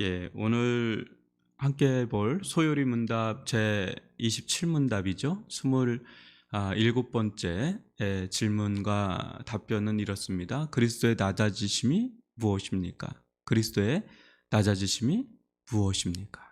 예, 오늘 함께 볼 소요리 문답 제 27문답이죠. 27번째 예, 질문과 답변은 이렇습니다. 그리스도의 낮아지심이 무엇입니까? 그리스도의 낮아지심이 무엇입니까?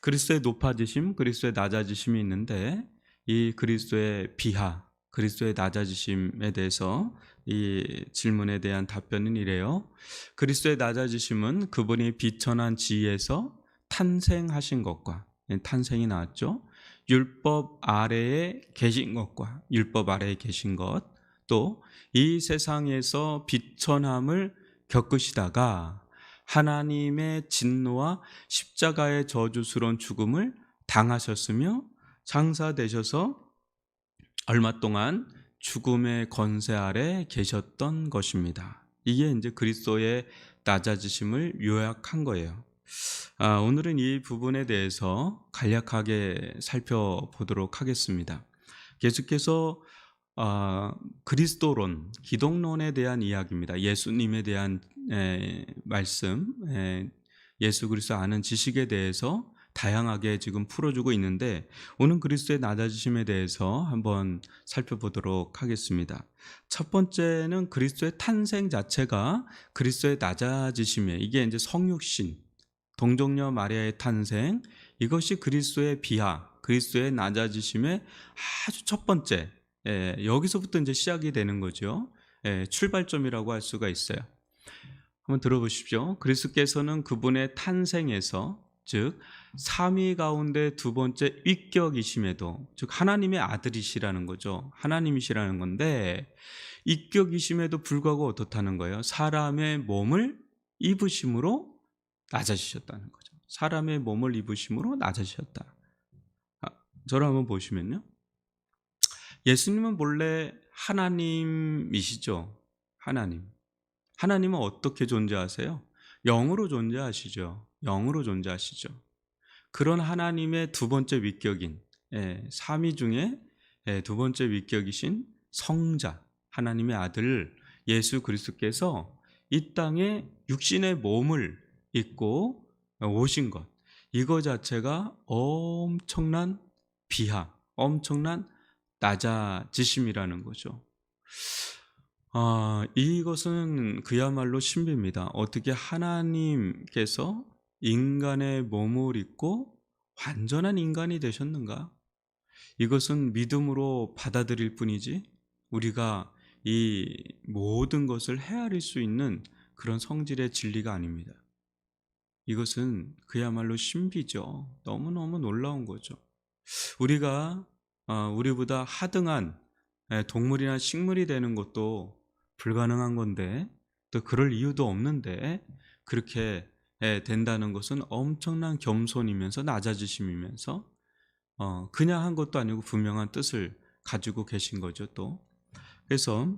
그리스도의 높아지심, 그리스도의 낮아지심이 있는데 이 그리스도의 비하, 그리스도의 낮아지심에 대해서 이 질문에 대한 답변은 이래요. 그리스도의 낮아지심은 그분이 비천한 지위에서 탄생하신 것과 예, 탄생이 나왔죠. 율법 아래에 계신 것과 율법 아래에 계신 것, 또 이 세상에서 비천함을 겪으시다가 하나님의 진노와 십자가의 저주스러운 죽음을 당하셨으며 장사되셔서 얼마 동안 죽음의 건세 아래 계셨던 것입니다. 이게 이제 그리스도의 낮아지심을 요약한 거예요. 아, 오늘은 이 부분에 대해서 간략하게 살펴보도록 하겠습니다. 계속해서 아, 그리스도론, 기독론에 대한 이야기입니다. 예수님에 대한 에, 말씀, 에, 예수 그리스도 아는 지식에 대해서 다양하게 지금 풀어주고 있는데 오늘 그리스도의 낮아지심에 대해서 한번 살펴보도록 하겠습니다. 첫 번째는 그리스도의 탄생 자체가 그리스도의 낮아지심이에요. 이게 이제 성육신, 동정녀 마리아의 탄생, 이것이 그리스도의 비하, 그리스도의 낮아지심의 아주 첫 번째, 예, 여기서부터 이제 시작이 되는 거죠. 예, 출발점이라고 할 수가 있어요. 한번 들어보십시오. 그리스도께서는 그분의 탄생에서 즉 삼위 가운데 두 번째 위격이심에도 즉 하나님의 아들이시라는 거죠. 하나님이시라는 건데 위격이심에도 불구하고 어떻다는 거예요? 사람의 몸을 입으심으로 낮아지셨다는 거죠. 사람의 몸을 입으심으로 낮아지셨다. 아, 저를 한번 보시면요. 예수님은 본래 하나님이시죠. 하나님. 하나님은 어떻게 존재하세요? 영으로 존재하시죠. 영으로 존재하시죠. 그런 하나님의 두 번째 위격인 예, 삼위 중에 예, 두 번째 위격이신 성자 하나님의 아들 예수 그리스도께서 이 땅에 육신의 몸을 입고 오신 것 이거 자체가 엄청난 비하, 엄청난 낮아지심이라는 거죠. 아, 이것은 그야말로 신비입니다. 어떻게 하나님께서 인간의 몸을 입고 완전한 인간이 되셨는가? 이것은 믿음으로 받아들일 뿐이지 우리가 이 모든 것을 헤아릴 수 있는 그런 성질의 진리가 아닙니다. 이것은 그야말로 신비죠. 너무너무 놀라운 거죠. 우리가 어, 우리보다 하등한 예, 동물이나 식물이 되는 것도 불가능한 건데 또 그럴 이유도 없는데 그렇게 예, 된다는 것은 엄청난 겸손이면서 낮아지심이면서 어, 그냥 한 것도 아니고 분명한 뜻을 가지고 계신 거죠 또 그래서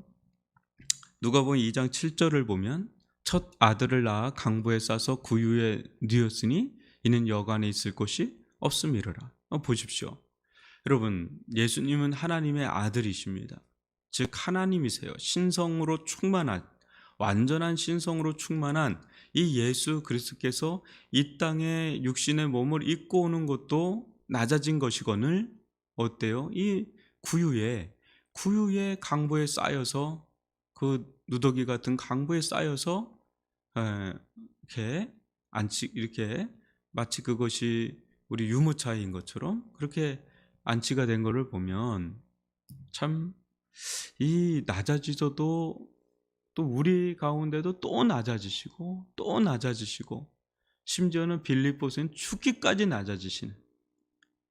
누가복음 2장 7절을 보면 첫 아들을 낳아 강부에 싸서 구유에 뉘었으니 이는 여관에 있을 곳이 없음이로라 어, 보십시오 여러분, 예수님은 하나님의 아들이십니다. 즉, 하나님이세요. 신성으로 충만한, 완전한 신성으로 충만한 이 예수 그리스도께서 이 땅에 육신의 몸을 입고 오는 것도 낮아진 것이거늘, 어때요? 이 구유에, 구유에 강보에 쌓여서 그 누더기 같은 강보에 쌓여서 이렇게 안치 이렇게 마치 그것이 우리 유모차인 것처럼 그렇게 안치가 된 것을 보면 참 이 낮아지셔도 또 우리 가운데도 또 낮아지시고 또 낮아지시고 심지어는 빌립보스는 죽기까지 낮아지시는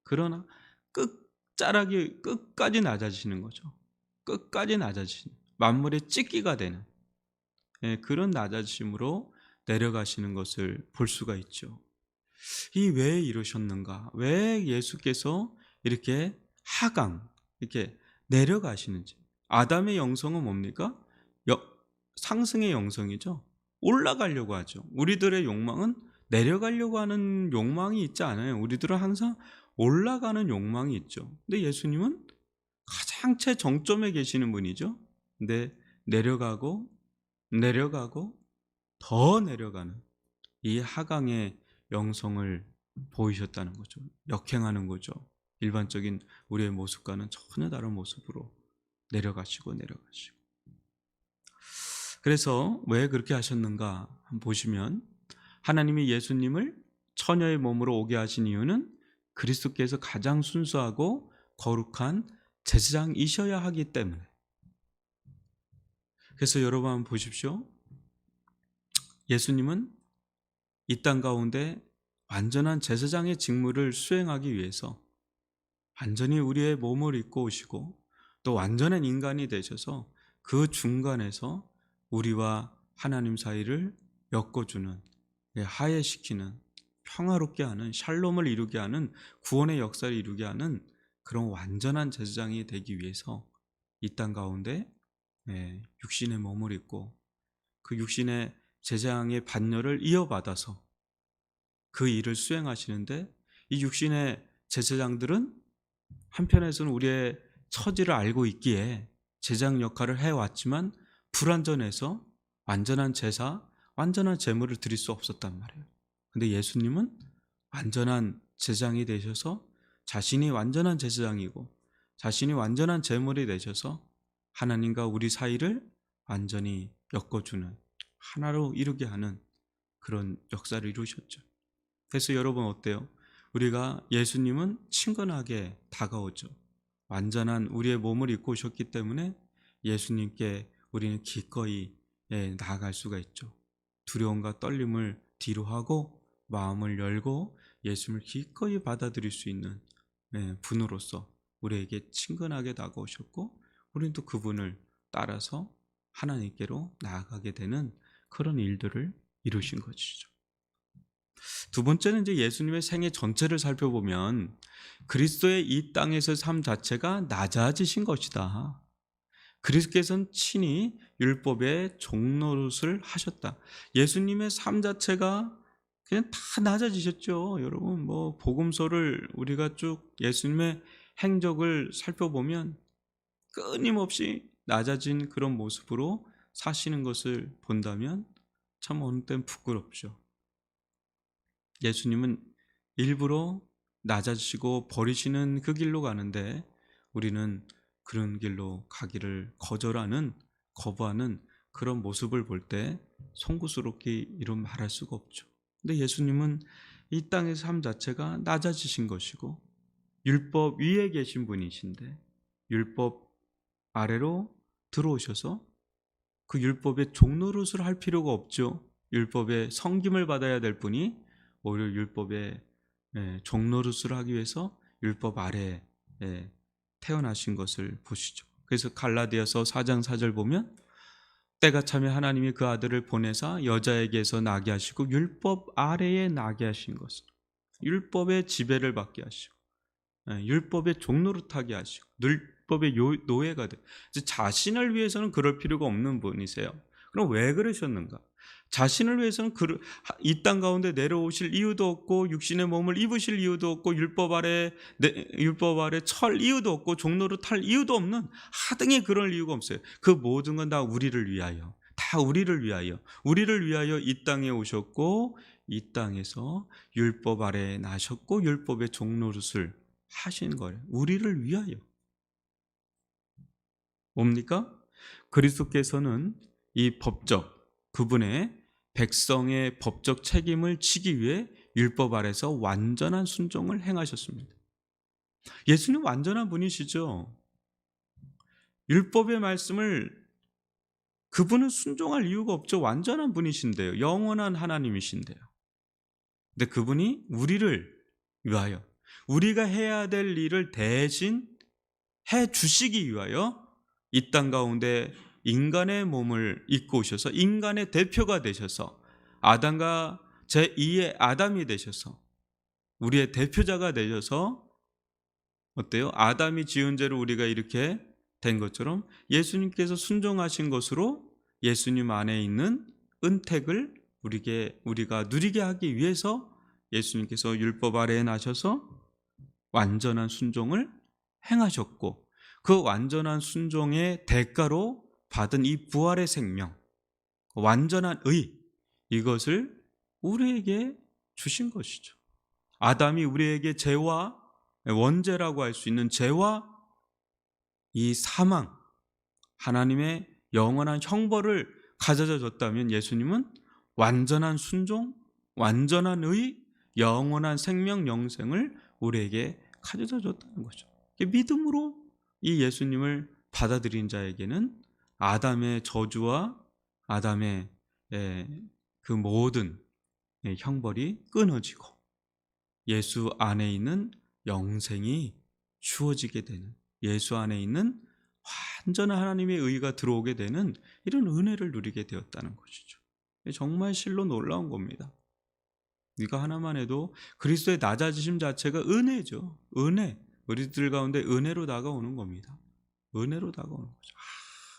그러나 끝자락이 끝까지 낮아지시는 거죠. 끝까지 낮아지시는 만물의 찢기가 되는 예, 그런 낮아지심으로 내려가시는 것을 볼 수가 있죠. 이 왜 이러셨는가? 왜 예수께서 이렇게 하강, 이렇게 내려가시는지. 아담의 영성은 뭡니까? 여, 상승의 영성이죠. 올라가려고 하죠. 우리들의 욕망은 내려가려고 하는 욕망이 있지 않아요. 우리들은 항상 올라가는 욕망이 있죠. 근데 예수님은 가장 최 정점에 계시는 분이죠. 근데 내려가고, 내려가고, 더 내려가는, 이 하강의 영성을 보이셨다는 거죠. 역행하는 거죠. 일반적인 우리의 모습과는 전혀 다른 모습으로 내려가시고 내려가시고. 그래서 왜 그렇게 하셨는가 보시면 하나님이 예수님을 처녀의 몸으로 오게 하신 이유는 그리스도께서 가장 순수하고 거룩한 제사장이셔야 하기 때문에. 그래서 여러분 한번 보십시오. 예수님은 이 땅 가운데 완전한 제사장의 직무를 수행하기 위해서 완전히 우리의 몸을 입고 오시고 또 완전한 인간이 되셔서 그 중간에서 우리와 하나님 사이를 엮어주는 예, 하해시키는 평화롭게 하는 샬롬을 이루게 하는 구원의 역사를 이루게 하는 그런 완전한 제사장이 되기 위해서 이 땅 가운데 예, 육신의 몸을 입고 그 육신의 제사장의 반열을 이어받아서 그 일을 수행하시는데 이 육신의 제사장들은 한편에서는 우리의 처지를 알고 있기에 제장 역할을 해왔지만 불완전해서 완전한 제사, 완전한 제물을 드릴 수 없었단 말이에요. 근데 예수님은 완전한 제장이 되셔서 자신이 완전한 제사장이고 자신이 완전한 제물이 되셔서 하나님과 우리 사이를 완전히 엮어주는 하나로 이루게 하는 그런 역사를 이루셨죠. 그래서 여러분 어때요? 우리가 예수님은 친근하게 다가오죠. 완전한 우리의 몸을 입고 오셨기 때문에 예수님께 우리는 기꺼이 예, 나아갈 수가 있죠. 두려움과 떨림을 뒤로 하고 마음을 열고 예수님을 기꺼이 받아들일 수 있는 예, 분으로서 우리에게 친근하게 다가오셨고 우리는 또 그분을 따라서 하나님께로 나아가게 되는 그런 일들을 이루신 것이죠. 두 번째는 이제 예수님의 생애 전체를 살펴보면 그리스도의 이 땅에서 삶 자체가 낮아지신 것이다. 그리스도께서는 친히 율법의 종노릇을 하셨다. 예수님의 삶 자체가 그냥 다 낮아지셨죠. 여러분 뭐 복음서를 우리가 쭉 예수님의 행적을 살펴보면 끊임없이 낮아진 그런 모습으로 사시는 것을 본다면 참 어느 땐 부끄럽죠. 예수님은 일부러 낮아지시고 버리시는 그 길로 가는데 우리는 그런 길로 가기를 거절하는 거부하는 그런 모습을 볼 때 송구스럽게 이런 말할 수가 없죠. 근데 예수님은 이 땅의 삶 자체가 낮아지신 것이고 율법 위에 계신 분이신데 율법 아래로 들어오셔서 그 율법의 종노릇을 할 필요가 없죠. 율법의 성김을 받아야 될 분이 오히려 율법의 예, 종노릇을 하기 위해서 율법 아래에 예, 태어나신 것을 보시죠. 그래서 갈라디아서 4장 4절 보면 때가 차면 하나님이 그 아들을 보내사 여자에게서 나게 하시고 율법 아래에 나게 하신 것을 율법의 지배를 받게 하시고 예, 율법의 종노릇하게 하시고 율법의 노예가 돼. 자신을 위해서는 그럴 필요가 없는 분이세요. 그럼 왜 그러셨는가? 자신을 위해서는 이 땅 가운데 내려오실 이유도 없고 육신의 몸을 입으실 이유도 없고 율법 아래 율법 아래 철 이유도 없고 종로로 탈 이유도 없는 하등의 그럴 이유가 없어요. 그 모든 건 다 우리를 위하여 다 우리를 위하여 우리를 위하여 이 땅에 오셨고 이 땅에서 율법 아래 나셨고 율법의 종노릇을 하신 거예요. 우리를 위하여. 뭡니까? 그리스도께서는 이 법적 그분의 백성의 법적 책임을 지기 위해 율법 아래서 완전한 순종을 행하셨습니다. 예수님 완전한 분이시죠. 율법의 말씀을 그분은 순종할 이유가 없죠. 완전한 분이신데요. 영원한 하나님이신데요. 근데 그분이 우리를 위하여 우리가 해야 될 일을 대신 해 주시기 위하여 이 땅 가운데 인간의 몸을 입고 오셔서 인간의 대표가 되셔서 아담과 제2의 아담이 되셔서 우리의 대표자가 되셔서 어때요? 아담이 지은 죄로 우리가 이렇게 된 것처럼 예수님께서 순종하신 것으로 예수님 안에 있는 은택을 우리게 우리가 누리게 하기 위해서 예수님께서 율법 아래에 나셔서 완전한 순종을 행하셨고 그 완전한 순종의 대가로 받은 이 부활의 생명, 완전한 의, 이것을 우리에게 주신 것이죠. 아담이 우리에게 죄와 원죄라고 할 수 있는 죄와 이 사망, 하나님의 영원한 형벌을 가져다 줬다면 예수님은 완전한 순종, 완전한 의, 영원한 생명, 영생을 우리에게 가져다 줬다는 거죠. 믿음으로 이 예수님을 받아들인 자에게는 아담의 저주와 아담의 예, 그 모든 예, 형벌이 끊어지고 예수 안에 있는 영생이 주어지게 되는 예수 안에 있는 완전한 하나님의 의가 들어오게 되는 이런 은혜를 누리게 되었다는 것이죠. 정말 실로 놀라운 겁니다. 네가 하나만 해도 그리스도의 낮아지심 자체가 은혜죠. 은혜. 우리들 가운데 은혜로 다가오는 겁니다. 은혜로 다가오는 거죠.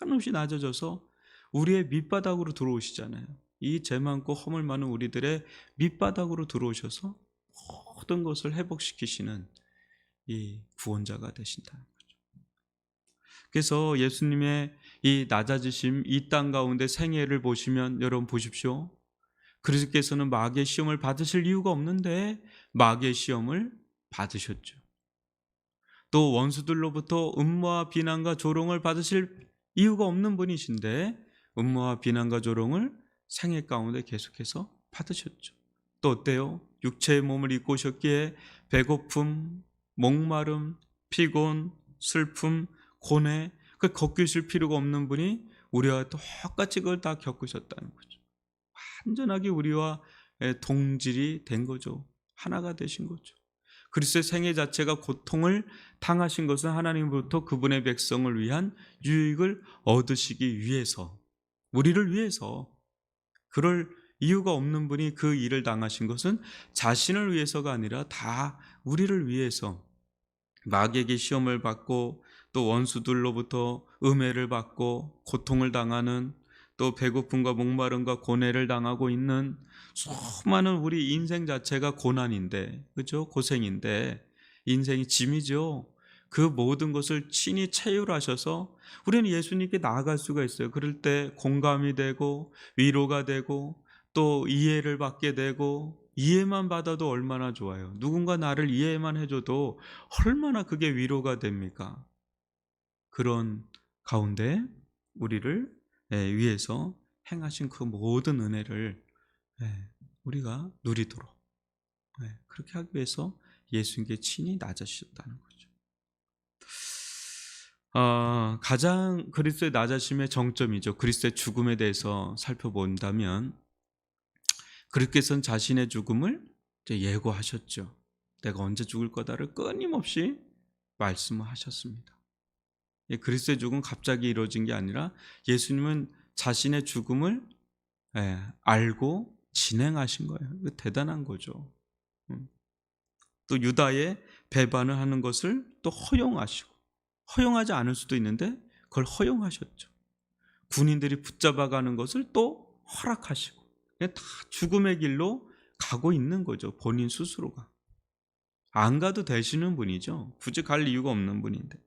한없이 낮아져서 우리의 밑바닥으로 들어오시잖아요. 이 죄 많고 허물 많은 우리들의 밑바닥으로 들어오셔서 모든 것을 회복시키시는 이 구원자가 되신다는 거죠. 그래서 예수님의 이 낮아지심, 이 땅 가운데 생애를 보시면 여러분 보십시오. 그리스도께서는 마귀의 시험을 받으실 이유가 없는데 마귀의 시험을 받으셨죠. 또 원수들로부터 음모와 비난과 조롱을 받으실 이유가 없는 분이신데 음모와 비난과 조롱을 생애 가운데 계속해서 받으셨죠. 또 어때요? 육체의 몸을 입고 오셨기에 배고픔, 목마름, 피곤, 슬픔, 고뇌 그 겪으실 필요가 없는 분이 우리와 똑같이 그걸 다 겪으셨다는 거죠. 완전하게 우리와 동질이 된 거죠. 하나가 되신 거죠. 그리스도의 생애 자체가 고통을 당하신 것은 하나님으로부터 그분의 백성을 위한 유익을 얻으시기 위해서 우리를 위해서. 그럴 이유가 없는 분이 그 일을 당하신 것은 자신을 위해서가 아니라 다 우리를 위해서. 마귀에게 시험을 받고 또 원수들로부터 음해를 받고 고통을 당하는 또 배고픔과 목마름과 고뇌를 당하고 있는 수많은 우리 인생 자체가 고난인데 그죠? 고생인데 인생이 짐이죠. 그 모든 것을 친히 체휼하셔서 우리는 예수님께 나아갈 수가 있어요. 그럴 때 공감이 되고 위로가 되고 또 이해를 받게 되고 이해만 받아도 얼마나 좋아요. 누군가 나를 이해만 해줘도 얼마나 그게 위로가 됩니까? 그런 가운데 우리를 예, 위해서 행하신 그 모든 은혜를 예, 우리가 누리도록 예, 그렇게 하기 위해서 예수님께 친히 낮아지셨다는 거죠. 어, 가장 그리스도의 낮아심의 정점이죠. 그리스도의 죽음에 대해서 살펴본다면 그리스도께서는 자신의 죽음을 예고하셨죠. 내가 언제 죽을 거다를 끊임없이 말씀을 하셨습니다. 그리스도의 죽음 갑자기 이루어진 게 아니라 예수님은 자신의 죽음을 알고 진행하신 거예요. 대단한 거죠. 음. 또 유다의 배반을 하는 것을 또 허용하시고 허용하지 않을 수도 있는데 그걸 허용하셨죠. 군인들이 붙잡아가는 것을 또 허락하시고 다 죽음의 길로 가고 있는 거죠. 본인 스스로가 안 가도 되시는 분이죠. 굳이 갈 이유가 없는 분인데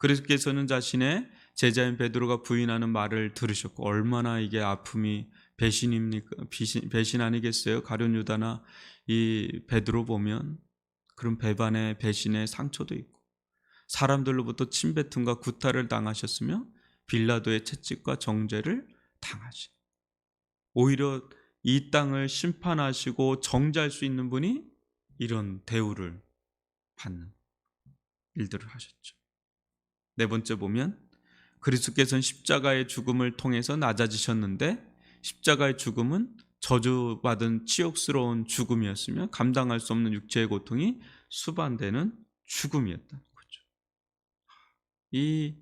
그리스께서는 자신의 제자인 베드로가 부인하는 말을 들으셨고 얼마나 이게 아픔이 배신입니까? 배신, 배신 아니겠어요? 가룟 유다나 이 베드로 보면 그런 배반의 배신의 상처도 있고 사람들로부터 침뱉음과 구타를 당하셨으며 빌라도의 채찍과 정죄를 당하신 오히려 이 땅을 심판하시고 정죄할 수 있는 분이 이런 대우를 받는 일들을 하셨죠. 네 번째 보면 그리스도께서는 십자가의 죽음을 통해서 낮아지셨는데 십자가의 죽음은 저주받은 치욕스러운 죽음이었으며 감당할 수 없는 육체의 고통이 수반되는 죽음이었다는 거죠. 이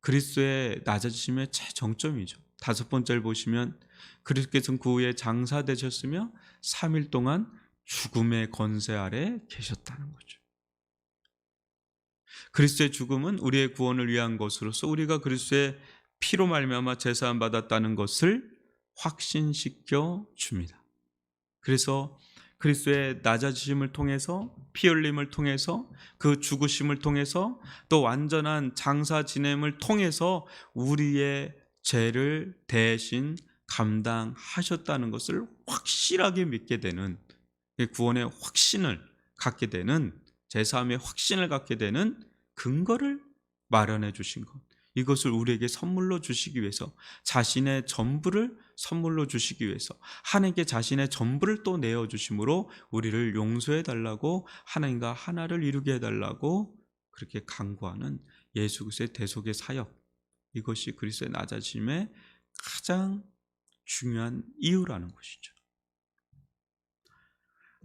그리스도의 낮아지심의 최정점이죠. 다섯 번째를 보시면 그리스도께서는 그 후에 장사되셨으며 3일 동안 죽음의 권세 아래 계셨다는 거죠. 그리스도의 죽음은 우리의 구원을 위한 것으로서 우리가 그리스도의 피로 말미암아 제사함 받았다는 것을 확신시켜 줍니다. 그래서 그리스도의 낮아지심을 통해서 피 흘림을 통해서 그 죽으심을 통해서 또 완전한 장사 지냄을 통해서 우리의 죄를 대신 감당하셨다는 것을 확실하게 믿게 되는 구원의 확신을 갖게 되는 제3의 확신을 갖게 되는 근거를 마련해 주신 것. 이것을 우리에게 선물로 주시기 위해서 자신의 전부를 선물로 주시기 위해서 하나님께 자신의 전부를 또 내어 주심으로 우리를 용서해 달라고 하나님과 하나를 이루게 해 달라고 그렇게 강구하는 예수 그리스도의 대속의 사역 이것이 그리스도의 낮아짐의 가장 중요한 이유라는 것이죠.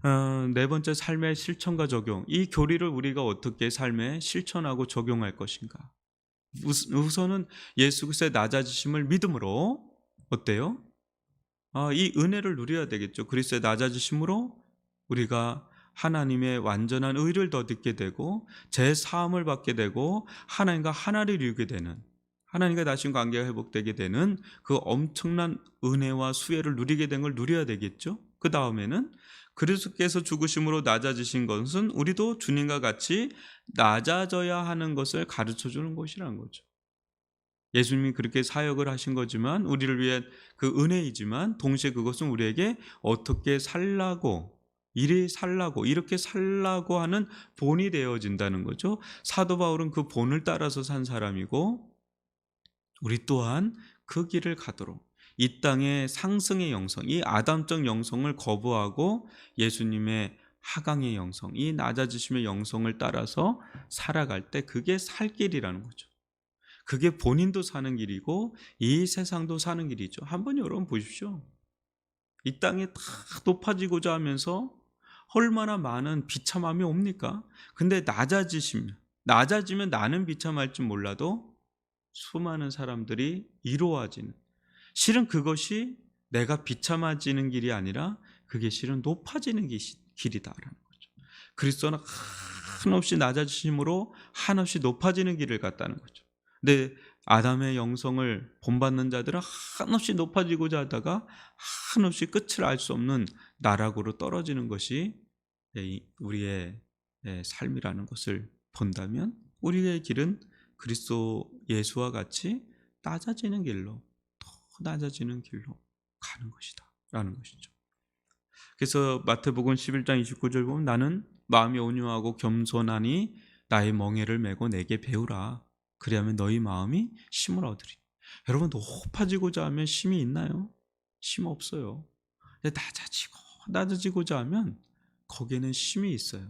어, 네 번째 삶의 실천과 적용. 이 교리를 우리가 어떻게 삶에 실천하고 적용할 것인가? 우선은 예수 그리스도의 낮아지심을 믿음으로 어때요? 아, 이 은혜를 누려야 되겠죠. 그리스도의 낮아지심으로 우리가 하나님의 완전한 의를 더 듣게 되고 제 사함을 받게 되고 하나님과 하나를 이루게 되는 하나님과 다시 관계가 회복되게 되는 그 엄청난 은혜와 수혜를 누리게 된 걸 누려야 되겠죠. 그 다음에는 그리스도께서 죽으심으로 낮아지신 것은 우리도 주님과 같이 낮아져야 하는 것을 가르쳐 주는 것이라는 거죠. 예수님이 그렇게 사역을 하신 거지만 우리를 위해 그 은혜이지만 동시에 그것은 우리에게 어떻게 살라고 이리 살라고 이렇게 살라고 하는 본이 되어진다는 거죠. 사도 바울은 그 본을 따라서 산 사람이고 우리 또한 그 길을 가도록 이 땅의 상승의 영성, 이 아담적 영성을 거부하고 예수님의 하강의 영성, 이 낮아지심의 영성을 따라서 살아갈 때 그게 살 길이라는 거죠. 그게 본인도 사는 길이고 이 세상도 사는 길이죠. 한번 여러분 보십시오. 이 땅에 다 높아지고자 하면서 얼마나 많은 비참함이 옵니까? 근데 낮아지시면 낮아지면 나는 비참할지 몰라도 수많은 사람들이 이로워지는 실은 그것이 내가 비참해지는 길이 아니라 그게 실은 높아지는 기- 길이다라는 거죠. 그리스도는 한없이 낮아지심으로 한없이 높아지는 길을 갔다는 거죠. 근데 아담의 영성을 본받는 자들은 한없이 높아지고자 하다가 한없이 끝을 알 수 없는 나락으로 떨어지는 것이 이- 우리의 예, 삶이라는 것을 본다면 우리의 길은 그리스도 예수와 같이 낮아지는 길로 더 낮아지는 길로 가는 것이다 라는 것이죠. 그래서 마태복음 11장 29절 보면 나는 마음이 온유하고 겸손하니 나의 멍에를 메고 내게 배우라 그리하면 너희 마음이 힘을 얻으리. 여러분 높아지고자 하면 힘이 있나요? 힘 없어요. 낮아지고 낮아지고자 하면 거기에는 힘이 있어요.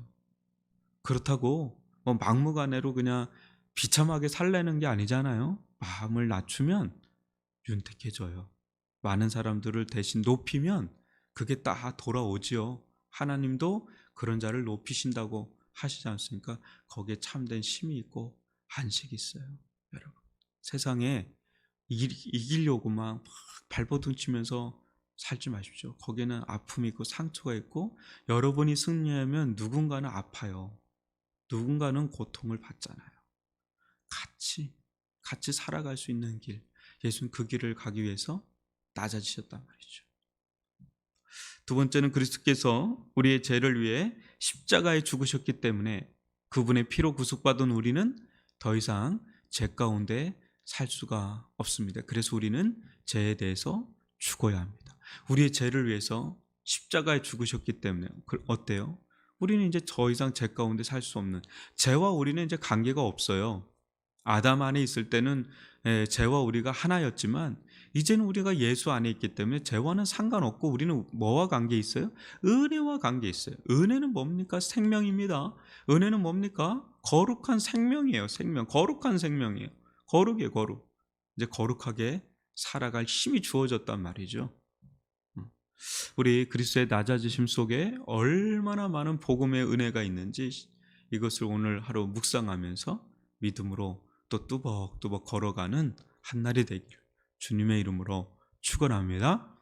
그렇다고 뭐 막무가내로 그냥 비참하게 살려는 게 아니잖아요. 마음을 낮추면 윤택해져요. 많은 사람들을 대신 높이면 그게 딱 돌아오지요. 하나님도 그런 자를 높이신다고 하시지 않습니까? 거기에 참된 힘이 있고 안식이 있어요. 여러분. 세상에 이기- 이기려고만 막 발버둥 치면서 살지 마십시오. 거기에는 아픔이 있고 상처가 있고 여러분이 승리하면 누군가는 아파요. 누군가는 고통을 받잖아요. 같이 같이 살아갈 수 있는 길. 예수는 그 길을 가기 위해서 낮아지셨단 말이죠. 두 번째는 그리스도께서 우리의 죄를 위해 십자가에 죽으셨기 때문에 그분의 피로 구속받은 우리는 더 이상 죄 가운데 살 수가 없습니다. 그래서 우리는 죄에 대해서 죽어야 합니다. 우리의 죄를 위해서 십자가에 죽으셨기 때문에 그- 어때요? 우리는 이제 더 이상 죄 가운데 살 수 없는 죄와 우리는 이제 관계가 없어요. 아담 안에 있을 때는 예, 죄와 우리가 하나였지만 이제는 우리가 예수 안에 있기 때문에 죄와는 상관없고 우리는 뭐와 관계 있어요? 은혜와 관계 있어요. 은혜는 뭡니까? 생명입니다. 은혜는 뭡니까? 거룩한 생명이에요. 생명. 거룩한 생명이에요. 거룩이에요, 거룩. 이제 거룩하게 살아갈 힘이 주어졌단 말이죠. 음. 우리 그리스도의 낮아지심 속에 얼마나 많은 복음의 은혜가 있는지 이것을 오늘 하루 묵상하면서 믿음으로 또 뚜벅뚜벅 걸어가는 한 날이 되기를 주님의 이름으로 축원합니다.